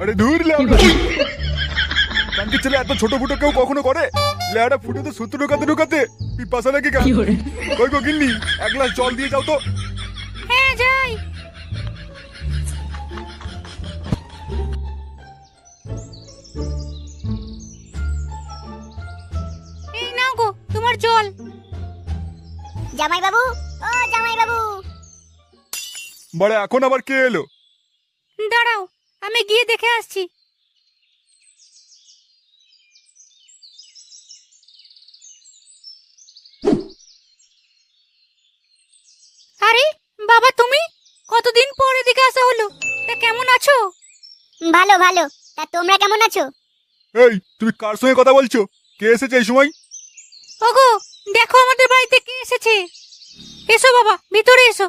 আরে দূর লেওড়া। কানকি ছেলে এত ছোট ফুটো কেউ কখনো করে? লেওড়া ফুটো তো সত্তর ঢোকাতে ঢোকাতে পিপাসা নাকি কেন কই গো গিন্নি এক গ্লাস জল দিয়ে যাও তো। হ্যাঁ যাই। এই নাও গো তোমার জল। জামাই বাবু ও জামাই বাবু বড় এখন আবার কে এলো? দাঁড়াও আমি গিয়ে দেখে আসছি। আরে বাবা তুমি? কতদিন পর এদিকে আসা হলো? তা কেমন আছো? ভালো ভালো। তা তোমরা কেমন আছো? এই তুমি কার সঙ্গে কথা বলছো? কে এসেছে এই সময়? ওগো দেখো আমাদের বাড়িতে কে এসেছে। এসো বাবা ভিতরে এসো।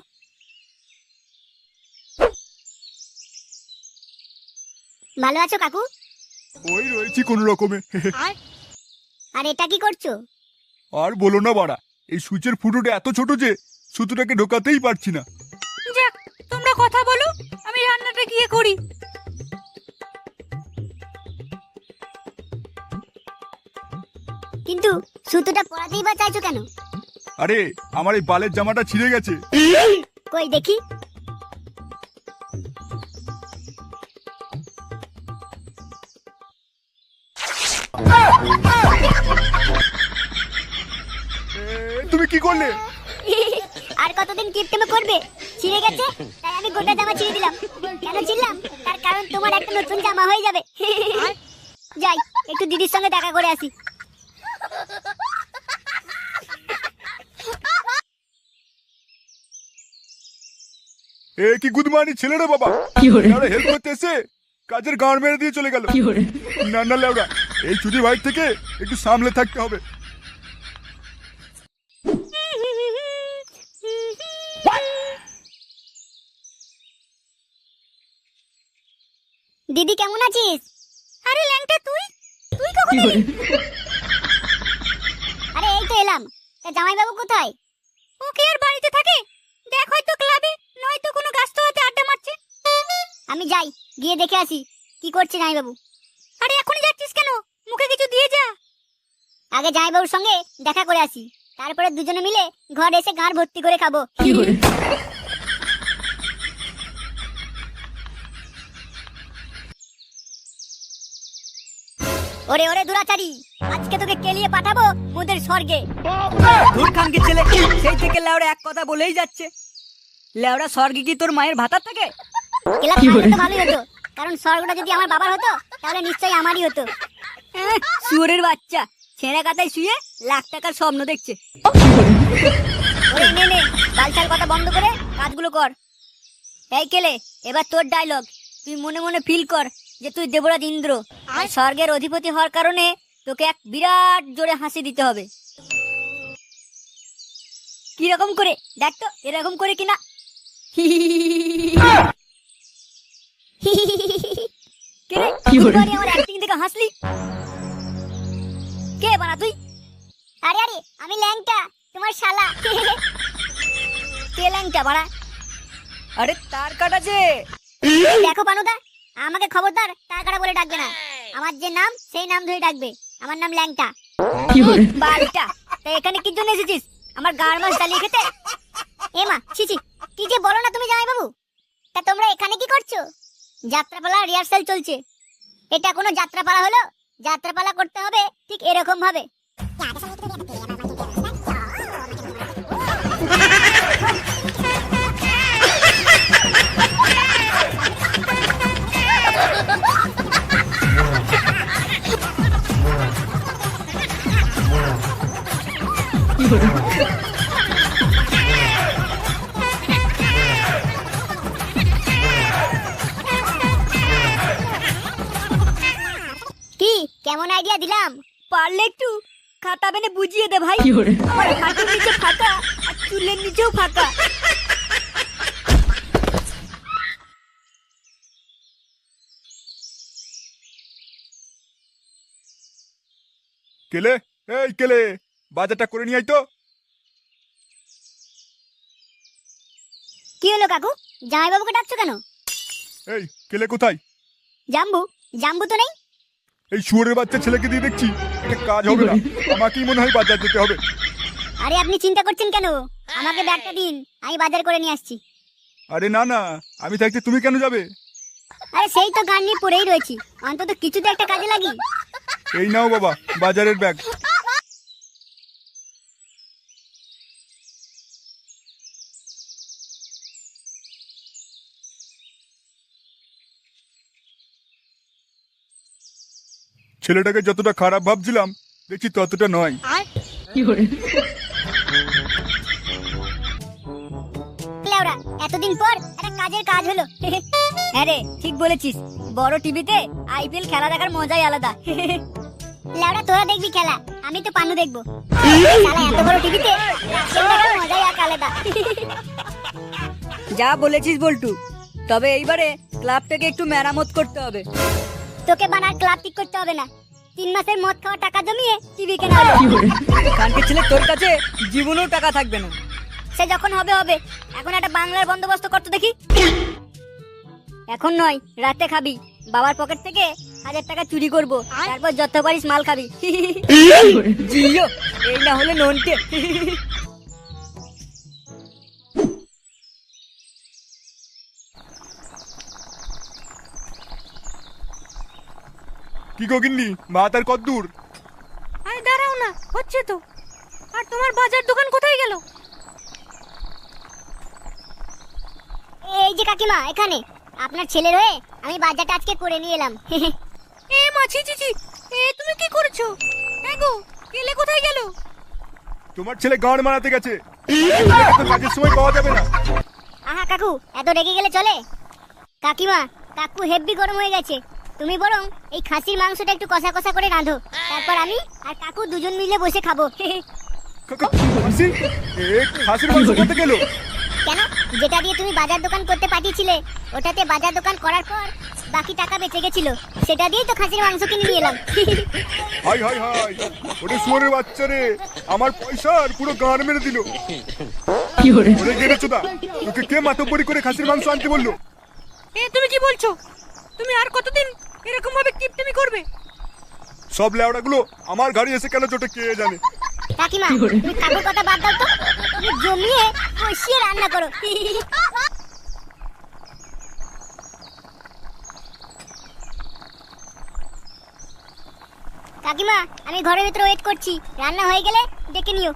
ভালো আছো কাকু? ওই রয়েছি কোনো রকমে। আর? এটা কি করছ? আর বলো না বাড়া এই সুইচের ফুটোটা এত ছোট যে সুতোটাকে ঢোকাতেই পারছি না। যাক তোমরা কথা বলো আমি রান্নাটা গিয়ে করি। কিন্তু সুতোটা পরাতেই বা চাইছো কেন? আরে আমার এই বালের জামাটা ছিঁড়ে গেছে। কই দেখি। তুমি কি করলে? আর কতদিন কিপটেমে করবে? ছিঁড়ে গেছে? তাই আমি গোটা জামা ছিঁড়ে দিলাম। কেন ছিড়লাম? তার কারণ তোমার একটা নতুন জামা হয়ে যাবে। যাই একটু দিদির সঙ্গে দেখা করে আসি। এ কি গুদমানি ছেলে রে বাবা? হেল্প করতে এসে কাজের গাঁড় মেরে দিয়ে চলে গেল। না না লেওড়া। এই চুরি ভাই থেকে একটু সামলে থাকতে হবে। দিদি কেমন আছিস? আরে ল্যাংটা তুই? তুই কখন এলি? আরে এই তো এলাম। তা জামাইবাবু কোথায়? ও কি আর বাড়িতে থাকে? দেখ হয়তো ক্লাবে নয়তো কোনো গাছতলাতে আড্ডা মারছে। আমি যাই গিয়ে দেখে আসি কি করছে জামাইবাবু আরে এখনই যাচ্ছিস কেন মুখে কিছু দিয়ে যা আগে জামাইবাবুর সঙ্গে দেখা করে আসি। তারপরে দুজনে মিলে ঘরে এসে গাঁর ভর্তি করে খাব। ওরে ওরে দুরাচারি আজকে তোকে কেলিয়ে পাঠাবো মোদের স্বর্গে? ধুর খানকে ছেলে সেই থেকে লেওড়া এক কথা বলেই যাচ্ছে। লেওড়া স্বর্গে কি তোর মায়ের ভাতার থাকে? ভালোই হতো। কারণ স্বর্গটা যদি আমার বাবার হতো তাহলে নিশ্চয়ই আমারই হতো। শুয়োরের বাচ্চা। ছেঁড়া কাতায় শুয়ে লাখ টাকার স্বপ্ন দেখছে। ওরে নে নে বালছাল কথা বন্ধ করে কাজগুলো কর। এই কেলে এবার তোর ডায়লগ তুই মনে মনে ফিল কর যে তুই দেবরাজ ইন্দ্র। আর? স্বর্গের অধিপতি হওয়ার কারণে তোকে এক বিরাট জোরে হাসি দিতে হবে। কীরকম করে? দেখ তো এরকম করে কিনা? কে রে বুধবারই আমার অ্যাক্টিং দেখে হাসলি? কে বানা তুই? আরে আরে আমি ল্যাংটা তোমার শালা। কে ল্যাংটা বাড়া? আরে তার কাটা যে? দেখো পানুদা আমাকে খবরদার টাকাটা বলে ডাকবে না। আমার যে নাম সেই নাম ধরে ডাকবে। আমার নাম ল্যাংটা। বাড়িটা তা এখানে কি জন্য এসেছিস? আমার গাড় মাছ জ্বালিয়ে খেতে? এ মা ছি ছি কি যে বলো না তুমি জামাই বাবু তা তোমরা এখানে কি করছ? যাত্রাপালা রিহার্সাল চলছে। এটা কোনো যাত্রাপালা হলো? যাত্রাপালা করতে হবে ঠিক এরকম ভাবে। খাতা বেনে বুঝিয়ে দে ভাই। আমার হাঁটুর নিচে ফাঁকা আর চুলের নিচেও ফাঁকা কেলে? এই কেলে বাজারটা করে নিয়ে আই তো। কি হলো কাকু? জামাই বাবুকে ডাকছো কেন? এই কেলে কোথায়? জাম্বু জাম্বু তো নেই? এই শুয়োরের বাচ্চা ছেলেকে দিয়ে দেখছি এটা কাজ হবে না। আমাকেই মনে হয় বাজার যেতে হবে। আরে আপনি চিন্তা করছেন কেন? আমাকে ব্যাগটা দিন আমি বাজার করে নিয়ে আসছি। আরে না না আমি থাকতে তুমি কেন যাবে? আরে সেই তো গান নিয়ে পড়েই রয়েছি। অন্তত কিছুতে একটা কাজে লাগি। এই নাও বাবা বাজারের ব্যাগ। ছেলেটাকে যতটা খারাপ ভাবছিলাম দেখছি ততটা নয়। এতদিন পর একটা কাজের কাজ হলো। হ্যাঁ রে ঠিক বলেছিস। বড় টিভিতে আইপিএল খেলা দেখার মজাই আলাদা। লেওড়া তোরা দেখবি খেলা। আমি তো পানু দেখব। এত বড় টিভিতে মজাই এক আলাদা। যা বলেছিস বল্টু তবে এইবারে ক্লাবটাকে একটু মেরামত করতে হবে। তোকে বানার ক্লাব ঠিক করতে হবে না। তিন মাসের মদ খাওয়া টাকা জমিয়ে টিভি কেনা হলো কানকে ছেলে তোর কাছে জীবনেও টাকা থাকবে না। সে যখন হবে হবে। এখন একটা বাংলার বন্দোবস্ত করতে দেখি। এখন নয় রাতে খাবি। বাবার পকেট থেকে হাজার টাকা চুরি করব। তারপর যত পারিস মাল খাবি। জিও এই না হলে ননকে। কি গো গিন্নি? মা তার কত দূর? আরে দাঁড়াও না হচ্ছে তো। আর তোমার বাজার দোকান কোথায় গেল? এই যে কাকিমা এখানে। আপনার ছেলের হয়ে আমি বাজারটা আজকে করে নিয়ে এলাম। এ মাছি চিচি এ তুমি কি করছ? এগো কেলে কোথায় গেল? তোমার ছেলে গান মারাতে গেছে। কাজের সময় পাওয়া যাবে না। আহা কাকু এত রেগে গেলে চলে? কাকিমা কাকু হেব্বি গরম হয়ে গেছে। তুমি বরং এই খাসির মাংসটা একটু কষা কষা করে রাঁধো। তারপর আমি আর কাকু দুজন মিলে বসে খাব। কাকা, হাসি? মাংস করতে গেল কেন? যেটা দিয়ে তুমি বাজার দোকান করতে পাঠিয়েছিলে ওটাতে বাজার দোকান করার পর বাকি টাকা বেঁচে গেছিল। সেটা দিয়েই তো খাসির মাংস কিনে নিয়ে এলাম। হাই হাই হাই ওরে শুয়োরের বাচ্চা রে। আমার পয়সার পুরো গান মেরে দিল। কি হরে ওরে গেড়েছো দা তোকে কে মাতব্বরি করে খাসির মাংস আনতে বলল? এ তুমি কি বলছো? তুমি আর কতদিন এরকম ভাবে টিপটিমি করবে? সব লেওড়াগুলো আমার গাড়ি এসে কেন চোটে কে জানে? কাকিমা তুমি কাকুর কথা বাদ দাও তো। তুমি জমিয়ে কষিয়ে রান্না করো। কাকিমা আমি ঘরের ভিতরে ওয়েট করছি। রান্না হয়ে গেলে ডেকে নিও।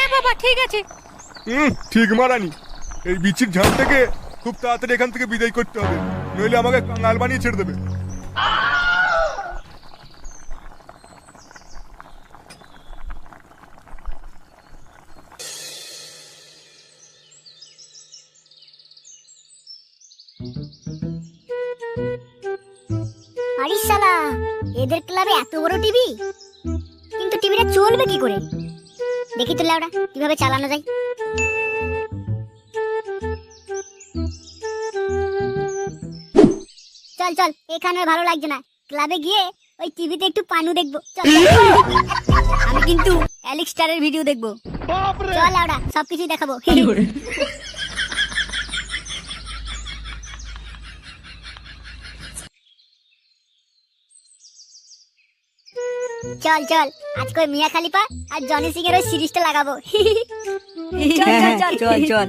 এ বাবা ঠিক আছে। হুম ঠিক মারানি। এই বিচির ঝাঁট থেকে খুব তাড়াতাড়ি এখান থেকে বিদায় করতে হবে। নইলে আমাকে কাঙাল বানিয়ে ছেড়ে দেবে। ক্লাবে এত বড় টিভি? কিন্তু টিভিটা চলবে কি করে? দেখি তো লাউডা কীভাবে চালানো যায়। চল চল এখানে আর ভালো লাগছে না। ক্লাবে গিয়ে ওই টিভিতে একটু পানু দেখব। চল আমি কিন্তু অ্যালেক্স স্টারের ভিডিও দেখব। চল লাউডা সবকিছুই দেখাবো। চল চল আজকে ওই মিয়া খালিফা আর জনি সিং এর ওই সিরিজটা লাগাবো। চল চল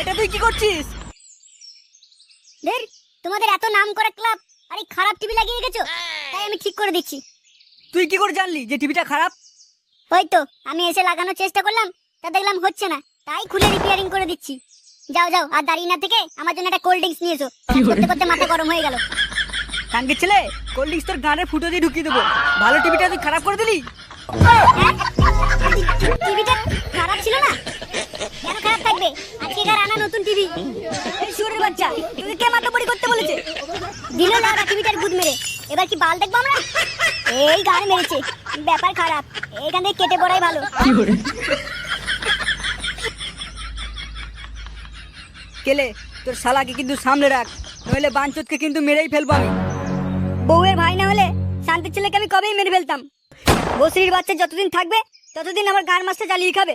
এটা তুই কি করছিস? ধের তোমাদের এত নাম করা ক্লাব আর এই খারাপ টিভি লাগিয়ে রেখেছো? তাই আমি ঠিক করে দিচ্ছি। তুই কি করে জানলি যে টিভিটা খারাপ? ওই তো আমি এসে লাগানোর চেষ্টা করলাম তা দেখলাম হচ্ছে না তাই খুলে রিপেয়ারিং করে দিচ্ছি। যাও যাও আর দাঁড়িয়ে না থেকে আমার জন্য একটা কোল্ড ড্রিঙ্কস নিয়ে এসো করতে করতে মাথা গরম হয়ে গেল। কানকে ছেলে কোল্ড ড্রিঙ্কস তোর গানের ফুটো দিয়ে ঢুকিয়ে দেবো। ভালো টিভিটা তুই খারাপ করে দিলি? টিভিটা খারাপ ছিল না? কেন খারাপ থাকবে? আজকেকার আনা নতুন টিভি? এই সুরের বাচ্চা তোকে কে মাতাবড়ি করতে বলেছে? দিল না টিভিটার গুদ মেরে। এবার কি বাল দেখব আমরা? এই গান মেরেছে। ব্যাপার খারাপ। এইখান থেকে কেটে পড়াই ভালো। কেলে তোর শালাকে কিন্তু সামনে রাখ নইলে বাঞ্চতকে কিন্তু মেরেই ফেলব আমি। বউয়ের ভাই না হলে শান্তির ছেলেকে আমি কবেই মেরে ফেলতাম? বসির বাচ্চা যতদিন থাকবে ততদিন আমার গান মাছটা চালিয়ে খাবে।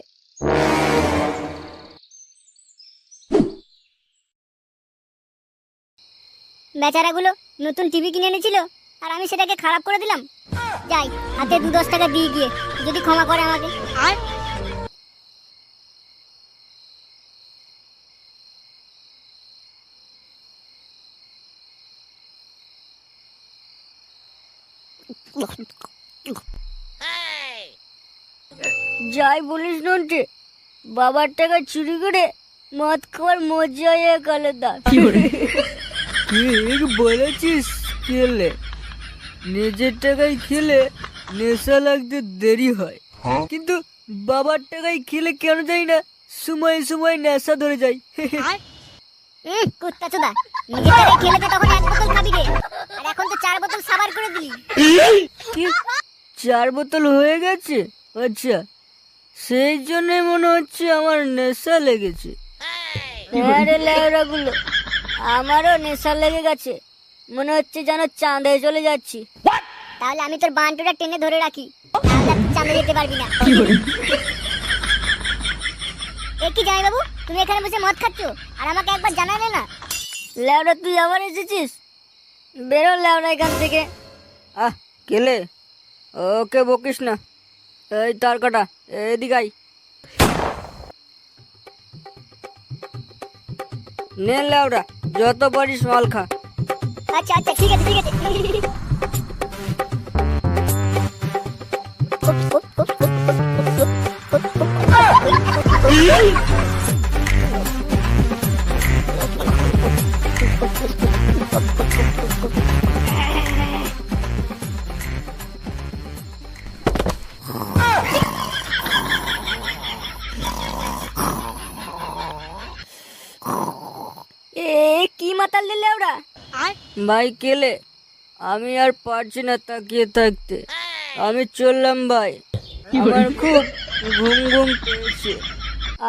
বেচারাগুলো নতুন টিভি কিনে এনেছিল আর আমি সেটাকে খারাপ করে দিলাম? যাই হাতে দু দশ টাকা দিয়ে গিয়ে যদি ক্ষমা করে আমাকে। আর? যাই বলিস নন্টে বাবার টাকা চুরি করে মদ খাওয়ার মজাই এক আলাদা ঠিক বলেছিস খেলে। নিজের টাকায় খেলে নেশা লাগতে দেরি হয়। কিন্তু বাবার টাকায় খেলে কেন যাই না সময় সময় নেশা ধরে যায়। হুম কুত্তা চোদা। নিজের টাকায় খেলে তো তখন এক বোতল খাবি রে আর এখন তো চার বোতল সাবার করে দিলি। চার বোতল হয়ে গেছে? আচ্ছা সেই জন্য মনে হচ্ছে আমার নেশা লেগেছে। রে লেওড়াগুলো আমারও নেশা লেগে গেছে। মনে হচ্ছে যেন চাঁদে চলে যাচ্ছি। তাহলে আমি তোর বান্টুটা টেনে ধরে রাখি। তাহলে তুই চাঁদে যেতে পারবি না। এ কি জামাই বাবু তুমি এখানে বসে মদ খাচ্ছ? আর আমাকে একবার জানালে না? লেওড়া তুই আবার এসেছিস? বেরো লেওড়া এখান থেকে। আহ কেলে? ওকে বকিস না। এই তার কাটা, এদিকে আই নে লাউরা যত পারিস মাল খা। আচ্ছা আচ্ছা ঠিক আছে ঠিক আছে। ভাই কেলে আমি আর পারছি না তাকিয়ে থাকতে। আমি চললাম ভাই। আমার খুব ঘুম ঘুম পেয়েছে।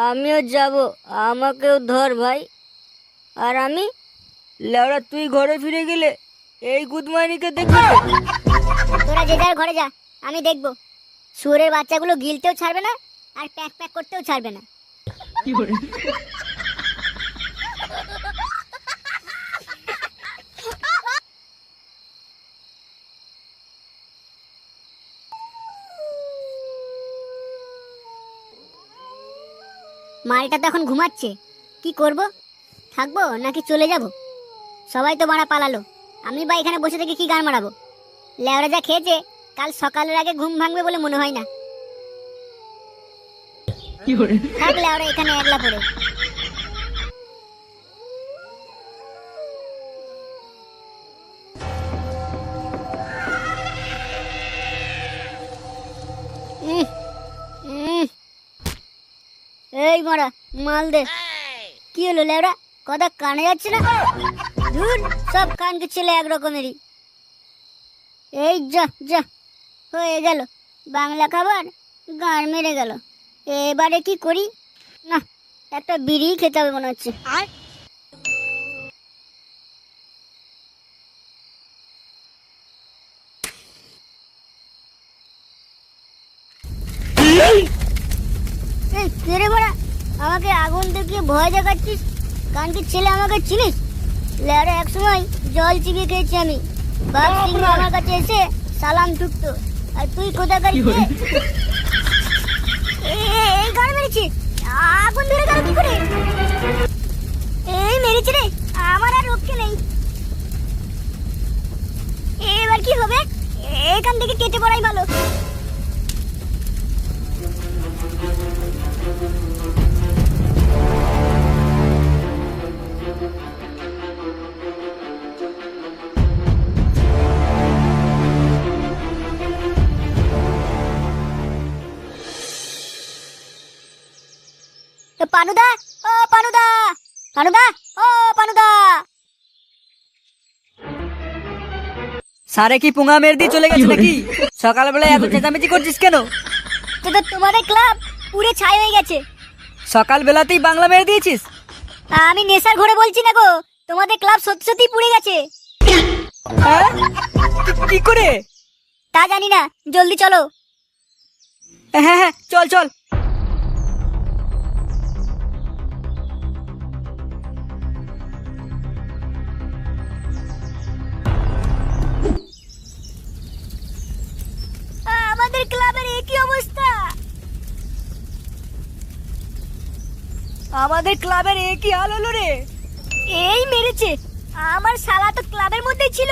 আমিও যাব। আমাকেও ধর ভাই। আর আমি? লেওড়া তুই ঘরে ফিরে গেলে এই গুদমাইনিকে দেখবি? তোরা যে যার ঘরে যা আমি দেখব। শুয়োরের বাচ্চাগুলো গিলতেও ছাড়বে না আর প্যাক প্যাক করতেও ছাড়বে না। মালটা তো এখন ঘুমাচ্ছে। কি করব? থাকব নাকি চলে যাব? সবাই তো মারা পালালো। আমি বা এখানে বসে থেকে কি গান মারাবো? লেওরা যা খেয়েছে কাল সকালের আগে ঘুম ভাঙবে বলে মনে হয় না। থাক লেওরা এখানে একলা পড়ে। এই মরা, মাল দে। কি হলো লেবরা কথা কানে যাচ্ছে না? ধুর, সব কানকে ছেলে এক রকমেরই এই যা যা, হয়ে গেল। বাংলা খাবার গান মেরে গেল। এবারে কি করি? না, একটা বিড়ি খেতে হবে মনে হচ্ছে। আর এই, কে রে বড়া আমাকে দেখিয়ে ভয় দেখাচ্ছিস? কারণ কি ছেলে আমাকে চিনিস? লেয়ারে এক সময় জল চিবিয়ে খেয়েছি আমি। বাঘ সিংহ আমার কাছে এসে সালাম ঠুকতো আর তুই কোথাকার এই গান মেরেছি। আগুন ধরে গেল কি করে? এই মেরেছি রে আমার আর রক্ষে নেই। এবার কি হবে? এখান থেকে কেটে পড়াই ভালো। পানুদা! ও পানুদা! পানুদা! ও পানুদা! সারে কি পুঙ্গা মেরে দিয়ে চলে গেছে নাকি? সকালবেলা এত চেঁচামেচি করছিস কেন? তো তোমাদের ক্লাব পুরে ছাই হয়ে গেছে। সকালবেলাতেই বাংলা মেরে দিয়েছিস? আমি নেশার ঘরে বলছি না গো তোমাদের ক্লাব সত্যি সত্যি পুড়ে গেছে। হ্যাঁ? কি করে? তা জানি না জলদি চলো। হ্যাঁ হ্যাঁ চল চল। আমাদের ক্লাবের এ কি হাল হলো রে? এই মেরেছে। আমার শালা তো ক্লাবের মধ্যেই ছিল।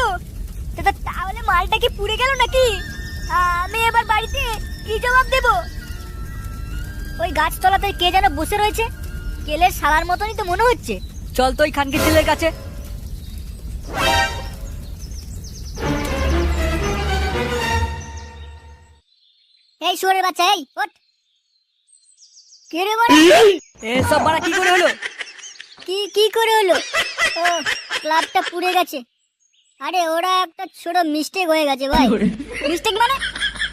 তো তা- তাহলে মালটা কি পুড়ে গেল নাকি? আমি এবার বাড়িতে কি জবাব দেব? ওই গাছতলাতে কে যেন বসে রয়েছে। কেলের শালার মতনই তো মনে হচ্ছে। চল তো ওই খানকে ছেলের কাছে। এই শুয়োরের বাচ্চা এই ওঠ। কে রে বড় এসব বাড়া কি করে হলো? কি কি করে হলো? ও ক্লাবটা পুড়ে গেছে। আরে ওরা একটা ছোট মিস্টেক হয়ে গেছে ভাই। মিস্টেক মানে?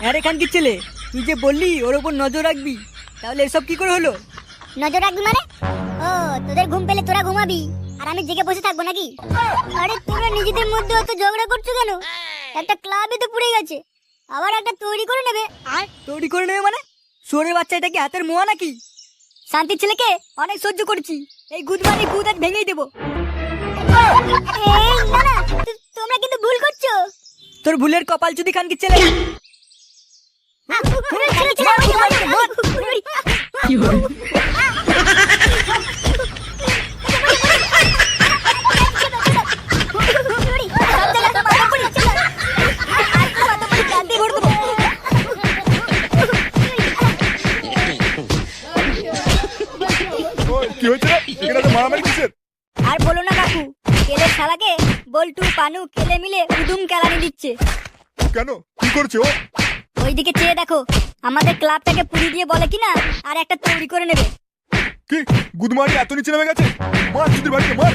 আরে খানকির ছেলে তুই যে বললি ওর উপর নজর রাখবি তাহলে এসব কি করে হলো? নজর রাখবি মানে? ও তোদের ঘুম পেলে তোরা ঘুমাবি আর আমি জেগে বসে থাকব নাকি? আরে তোমরা নিজেদের মধ্যে অত ঝগড়া করছ কেন? একটা ক্লাবই তো পুড়ে গেছে। আবার একটা তৈরি করে নেবে। আর তৈরি করে নেবে মানে? সোরের বাচ্চা এটা কি হাতের মোয়া নাকি? শান্তির ছেলেকে অনেক সহ্য করেছি। এই গুদমানি গুদ আর ভেঙেই দেবো। তোমরা কিন্তু ভুল করছ। তোর ভুলের কপাল যদি খানকির ছেলে ছেড়ে, বল্টু কেলে মিলে উদুম কেলানি দিচ্ছে। কেন? কি করছে ও? ওইদিকে চেয়ে দেখো আমাদের ক্লাবটাকে পুরি দিয়ে বলে কিনা আর একটা তৈরি করে নেবে। কি? গুদমারি এত নিচে নেমে গেছে? মার চুদির বাড়িতে মার।